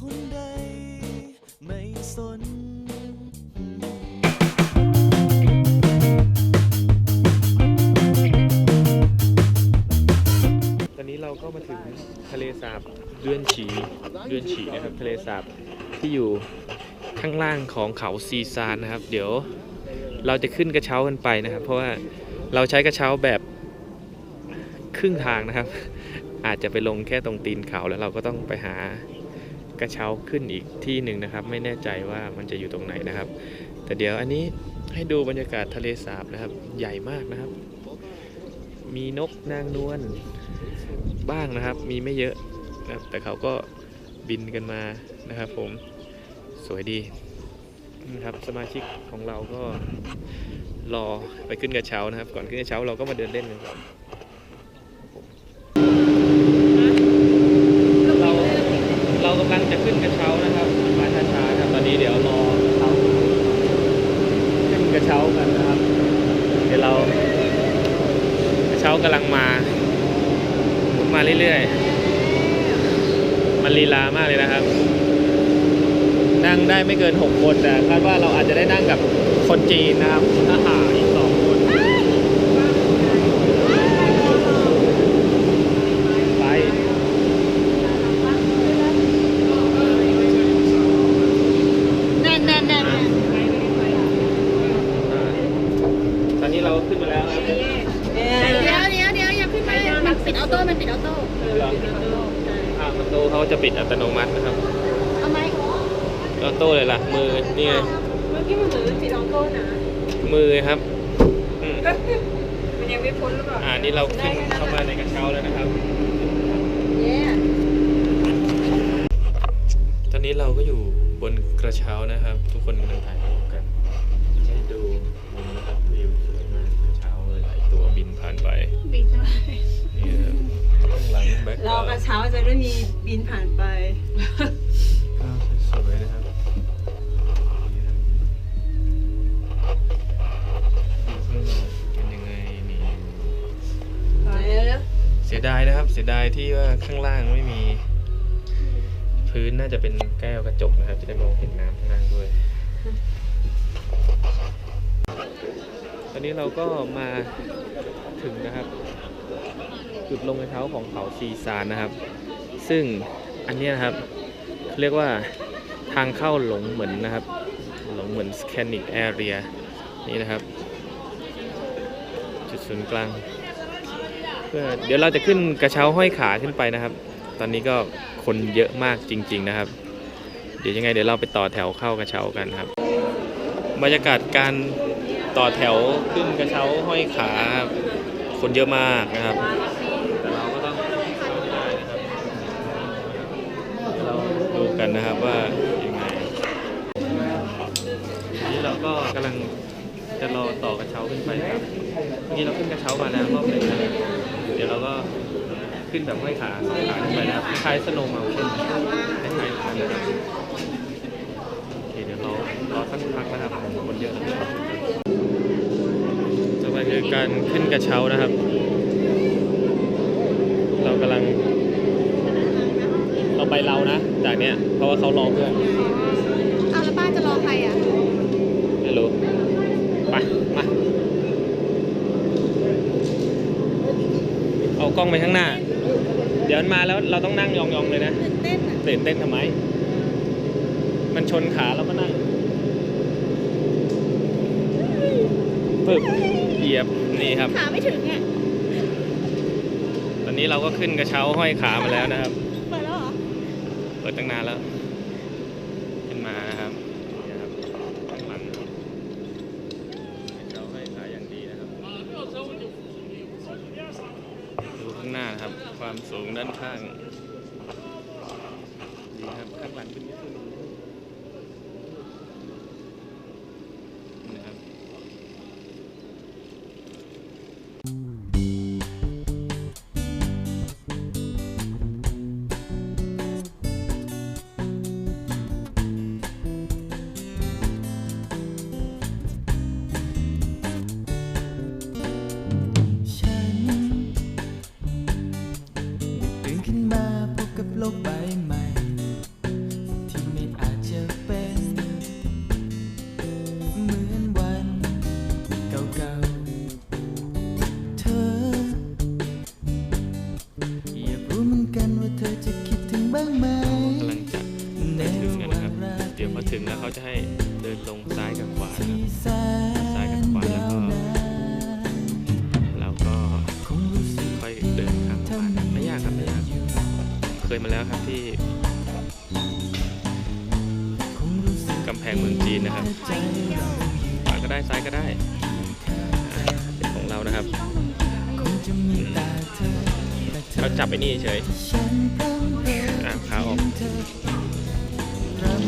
หนใด ไม่สนตอนนี้เราก็มาถึงทะเลสาบเดือนฉีเดือนฉีนะครับทะเลสาบที่อยู่ข้างล่างของเขาซีซานนะครับ เดี๋ยวเราจะขึ้นกระเช้ากันไปนะครับ เพราะว่าเราใช้กระเช้าแบบครึ่งทางนะครับ อาจจะไปลงแค่ตรงตีนเขาแล้วเราก็ต้องไปหา กระเช้าขึ้นอีกที่หนึ่งนะครับ ไม่แน่ใจว่ามันจะอยู่ตรงไหนนะครับ แต่เดี๋ยวอันนี้ให้ดูบรรยากาศทะเลสาบนะครับ ใหญ่มากนะครับ มีนกนางนวลบ้างนะครับ มีไม่เยอะนะครับ แต่เขาก็บินกันมานะครับ ผมสวยดีนะครับสมาชิกของเราก็รอไปขึ้นกระเช้านะครับ ก่อนขึ้นกระเช้าเราก็มาเดินเล่นกันก่อนเรา เรากำลังจะขึ้นกระเช้านะครับมาช้าๆครับตอนนี้เดี๋ยวรอกระเช้าขึ้นกระเช้ากันนะครับ เดี๋ยวเรากระเช้ากำลังมามาเรื่อยๆ มันลีลามากเลยนะครับ นั่งได้ไม่เกิน 6 คนแต่คาดว่าเราอาจจะได้นั่งกับคนจีนนะครับทหารอีกสองคน ไป นั่นนั่นนั่น อ่าตอนนี้เราขึ้นมาแล้วครับ เดี๋ยวเดี๋ยวเดี๋ยวอย่าขึ้นมามันปิดออโต้มันปิดออโต้ อ่า ประตูเขาจะปิดอัตโนมัตินะครับเอาไหมออโต้เลยล่ะ มือนี่ไงเมื่อกี้มันเหมือนปิดออโต้นะมือครับอืมมันยังไม่พ้นหรือเปล่าอ่านี่เราขึ้นเข้ามาในกระเช้าแล้วนะครับ เย้ตอนนี้เราก็อยู่บนกระเช้านะครับ ทุกคนกำลังถ่ายรูปกันให้ดูมุมนะครับวิวสวยมากกระเช้าหลายตัวบินผ่านไป แบ็ครอกระเช้าจะได้มีบินผ่านไปข้าวสวยๆนะครับนี่นะครับอยู่ข้างนอกเป็นยังไงนี่เสียดายนะครับ เสียดายที่ว่าข้างล่างไม่มี พื้นน่าจะเป็นแก้วกระจกนะครับ จะได้มองเห็นน้ำข้างล่างด้วย ตอนนี้เราก็มาถึงนะครับ จุดลงกระเช้าของเขาซีซานนะครับ ซึ่งอันนี้นะครับเรียกว่าทางเข้าหลงเหมือนนะครับ หลงเหมือนสแคนิกแอเรียนี่นะครับ จุดศูนย์กลางเพื่อเดี๋ยวเราจะขึ้นกระเช้าห้อยขาขึ้นไปนะครับ ตอนนี้ก็คนเยอะมากจริง ๆนะครับ เดี๋ยวยังไงเดี๋ยวเราไปต่อแถวเข้ากระเช้ากันครับ บรรยากาศการต่อแถวขึ้นกระเช้าห้อยขาคนเยอะมากนะครับ แต่เราก็ต้องเข้าให้ได้นะครับเดี๋ยวเราดูกันนะครับว่ายังไงทีนี้เราก็กำลังจะรอต่อกระ เช้าขึ้นนะครับเมื่อกี้เราขึ้นกระเช้ามาแล้วรอบหนึ่งนะเดี๋ยวเราก็ขึ้นแบบห้อยขาสองขาขึ้นไปนะครับคล้ายสโนว์มาเช่นคล้ายๆอย่างนั้นนะครับโอเคเดี๋ยวรอรอสักพักนะครับคนเยอะนะครับต่อไปคือการขึ้นกระเช้านะครับ เรากำลังเราไปเรานะ จากเนี้ยเพราะว่าเขารอเพื่อน เอาแล้วป้าจะรอใครอะ ไม่รู้ไปมา เอากล้องไปข้างหน้า เดี๋ยวมันมาแล้วเราต้องนั่งยองๆเลยนะตื่นเต้นอะตื่นเต้นทำไม มันชนขาแล้วก็นั่งปึ๊บเหยียบนี่ครับ ขาไม่ถึงอะตอนนี้เราก็ขึ้นกระเช้าห้อยขามาแล้วนะครับ เปิดแล้วเหรอ เปิดตั้งนานแล้ว ขึ้นมานะครับนี่นะครับข้างหลังนะครับเราให้ขายอย่างดีนะครับ ดูข้างห นะครับ ความสูงด้านข้างดีครับข้างหลังเป็นนิดนึง ขวานะครับซ้ายกับขวาแล้วก็เราก็ค่อยเดินข้ามผ่านไม่ยากครับไม่ยากเคยมาแล้วครับที่กำแพงเมืองจีนนะครับขวาก็ได้ซ้ายก็ได้เป็นของเรานะครับเราจับไปนี่เฉยอะขาออกวิ่งนะครับ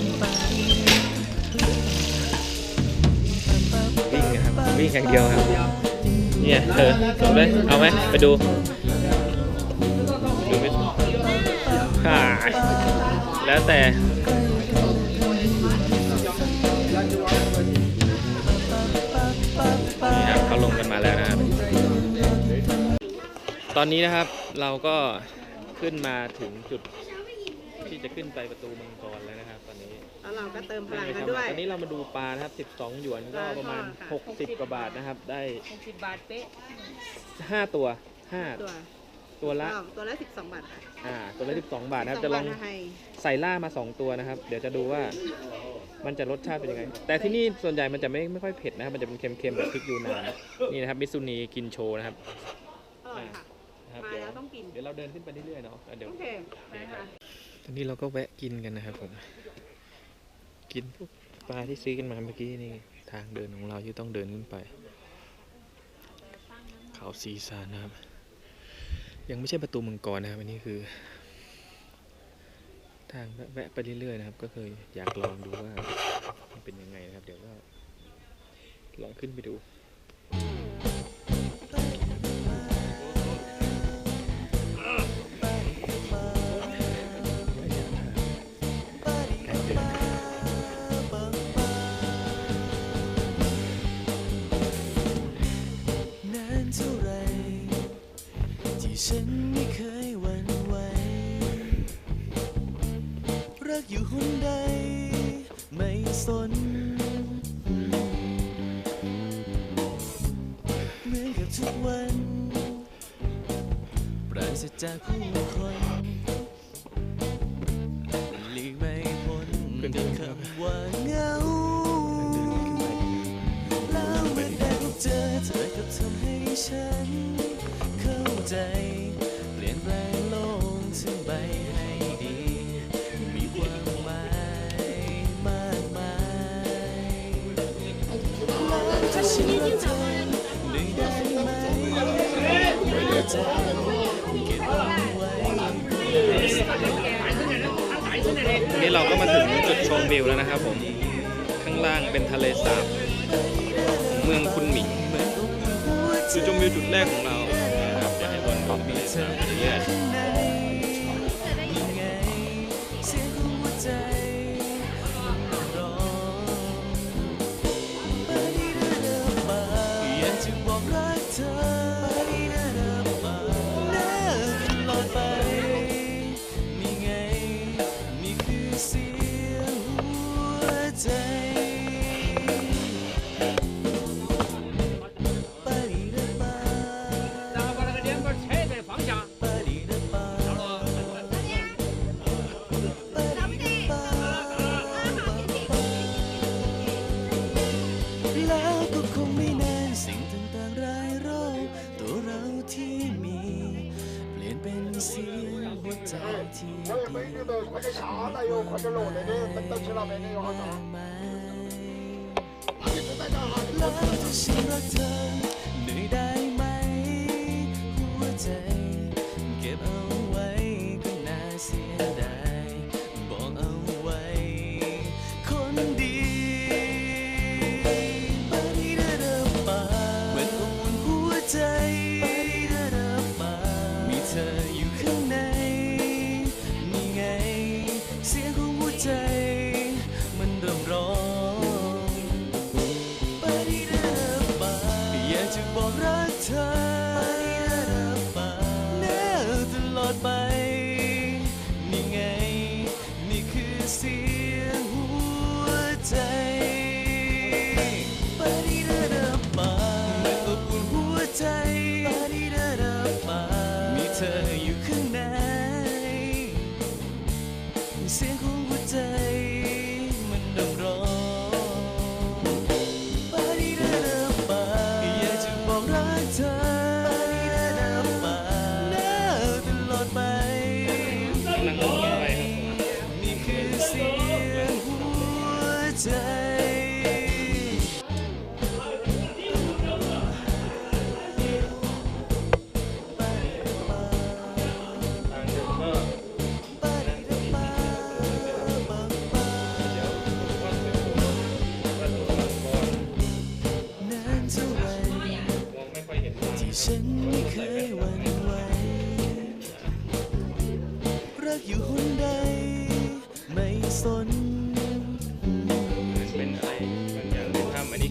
วิ่งอย่างเดียวครับ เนี่ยเออจบเลยเอาไหมไปดูดูไม่ฮ่าแล้วแต่นี่ครับเขาลงกันมาแล้วนะครับ ตอนนี้นะครับเราก็ขึ้นมาถึงจุดที่จะขึ้นไปประตูมัง ก็เติมพลังไม่กันทำด้วยตอนนี้เรามาดูปลานะครับ 12 หยวนก็ประมาณปลาทอดค่ะ 60 กว่าบาทนะครับ ได้60บาทเป๊ะ 5 ตัว5ตัวตัวละอ้าวตัวละ12บาทค่ะอ่า ตัวละ 12 บาทนะครับ จะลอง12บาทให้ใส่ล่ามา 2 ตัวนะครับ เดี๋ยวจะดูว่ามันจะรสชาติเป็นยังไง แต่ที่นี่ส่วนใหญ่มันจะไม่ไม่ค่อยเผ็ดนะครับ มันจะเป็นเค็มๆแบบพริกยูนานนี่นะครับ มิซูนีกินโชว์นะครับอร่อยค่ะ นะครับมาเดี๋ยวแล้วต้องกิน เดี๋ยวเราเดินขึ้นไปเรื่อยๆเนาะอะเดี๋ยว โอเคไปค่ะ ตอนนี้เราก็แวะกินกันนะครับผม กินพวกปลาที่ซื้อกันมาเมื่อกี้นี่ทางเดินของเราที่ต้องเดินขึ้นไป เขาซีซานนะครับ ยังไม่ใช่ประตูมังกรนะครับอันนี้คือ ทางแวะไปเรื่อยๆนะครับ ก็เคยอยากลองดูว่ามันเป็นยังไงนะครับ เดี๋ยวก็ลองขึ้นไปดู ผู้คนหลีกไม่พ้นคำว่าเหงาแล้วเมื่อได้พบเจอเธอก็ทำให้ฉัน เข้าใจ เปลี่ยนแปลงโลกทั้งใบให้ดี มีความหมายมากมายแล้วถ้าฉันรักเธอได้ได้ไหมหัวใจ วันนี้เราก็มาถึงจุดชมวิวแล้วนะครับผม ข้างล่างเป็นทะเลสาบของเมืองคุนหมิงจุดชมวิวจุดแรกของเรานะครับอยวให้บนของทะเลสาบเยอะข้านยั ที่ดีไหมแล้วถ้าฉันรักเธอเหนื่อ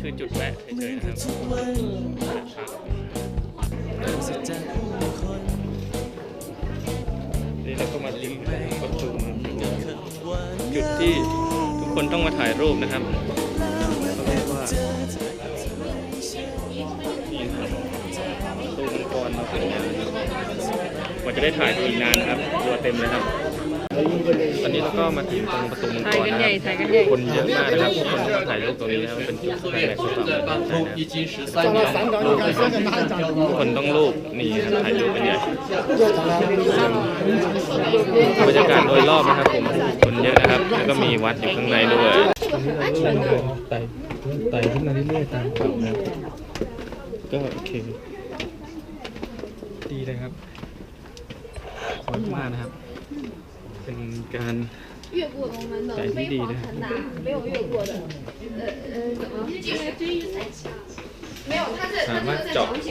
คือจุดแวะเฉเหมือยนๆนะครับนี่เราก็มาถึงประตูเมืองสิงห์คำว่าจุดที่ทุกคนต้องมาถ่ายรูปนะครับเขาเรียกว่าเจอเธอนี่ครับประตูมังกรมาถึงงากว่าจะได้ถ่ายอีกนานนะครับตัวเต็มเลยครับ ตอนนี้เราก็มาถึงตรงประตูมังกรนะครับคนเยอะมากนะครับทุกคนมาถ่ายรูปตรงนี้นะครับเป็นจุดแรกของเรานะครับทุกคนต้องรูปนี่ครับถ่ายรูปกันใหญ่บรรยากาศโดยรอบนะครับผมคนเยอะนะครับแล้วก็มีวัดอยู่ข้างในด้วยไต่ไต่ขึ้นมาเรื่อยๆตามเขานะก็โอเค ดีเลยครับสวยมากนะครับ เป็นการ 越过龙门的飞黄腾达，没有越过的。呃呃，怎么？因为追鱼赛车。没有，他在他这个在讲解。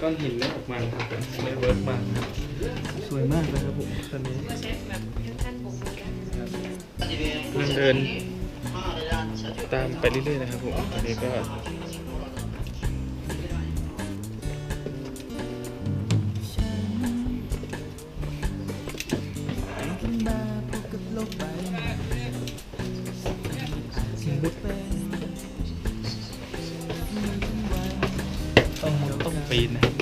ก้อนหินนั้นออกมาครับไม่เวิร์กมากนะครับสวยมากเลยครับผมตอนนี้กำลังเดินตามไปเรื่อยๆนะครับผมตอนนี้ก็ โลกใบใหม่อาจจะเป็นต้องต้องปีนนะ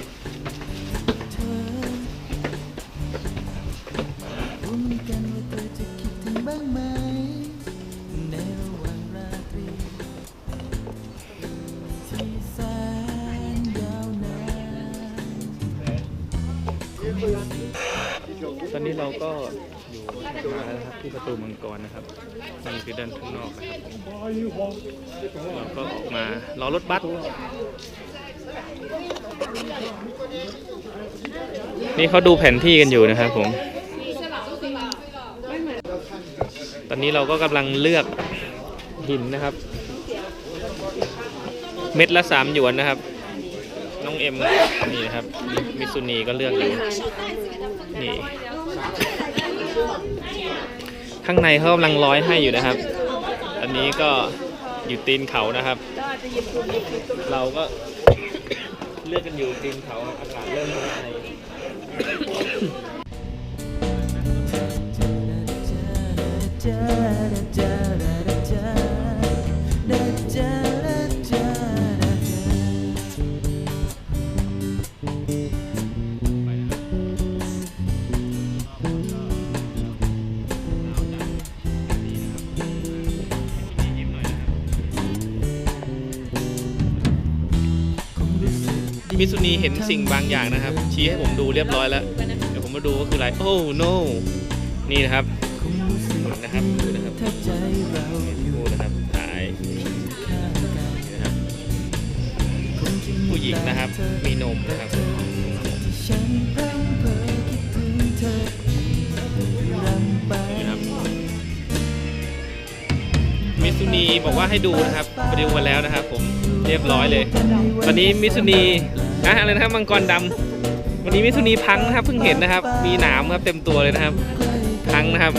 นี้เราก็อยู่มาแล้วครับที่ประตูมังกรนะครับนี่คือด้านข้างนอกนะครับเราก็ออกมารอรถบัสนี่เขาดูแผนที่กันอยู่นะครับผม ตอนนี้เราก็กำลังเลือกหินนะครับ เม็ดละสามหยวนนะครับ น้องเอ็มนี่นะครับมิซุนีก็เลือกอยู่นี่ ข้างในเขากำลังร้อยให้อยู่นะครับ อันนี้ก็อยู่ตีนเขานะครับ เราก็เลือกกันอยู่ตีนเขาอากาศเริ่มร้อนใน มิซุนีเห็นสิ่งบางอย่างนะครับ ชี้ให้ผมดูเรียบร้อยแล้ว เดี๋ยวผมมาดูว่าคืออะไร โอ้ no นี่นะครับนะครับดูนะครับถ้าใจเราอยู่ดูนะครับถ่ายนะครับ ผู้หญิงนะครับ มีนมนะครับที่ฉันพร่ำเพ้อคิดถึงเธออีกรำไปนี่ครับมิซุนีบอกว่าให้ดูนะครับไปดูมาแล้วนะครับ ผมเรียบร้อยเลย ตอนนี้มิซุนี นะอะไรนะครับมังกรดำวันนี้มิถุนีพังนะครับเพิ่งเห็นนะครับ มีหนามครับเต็มตัวเลยนะครับ พังนะครับ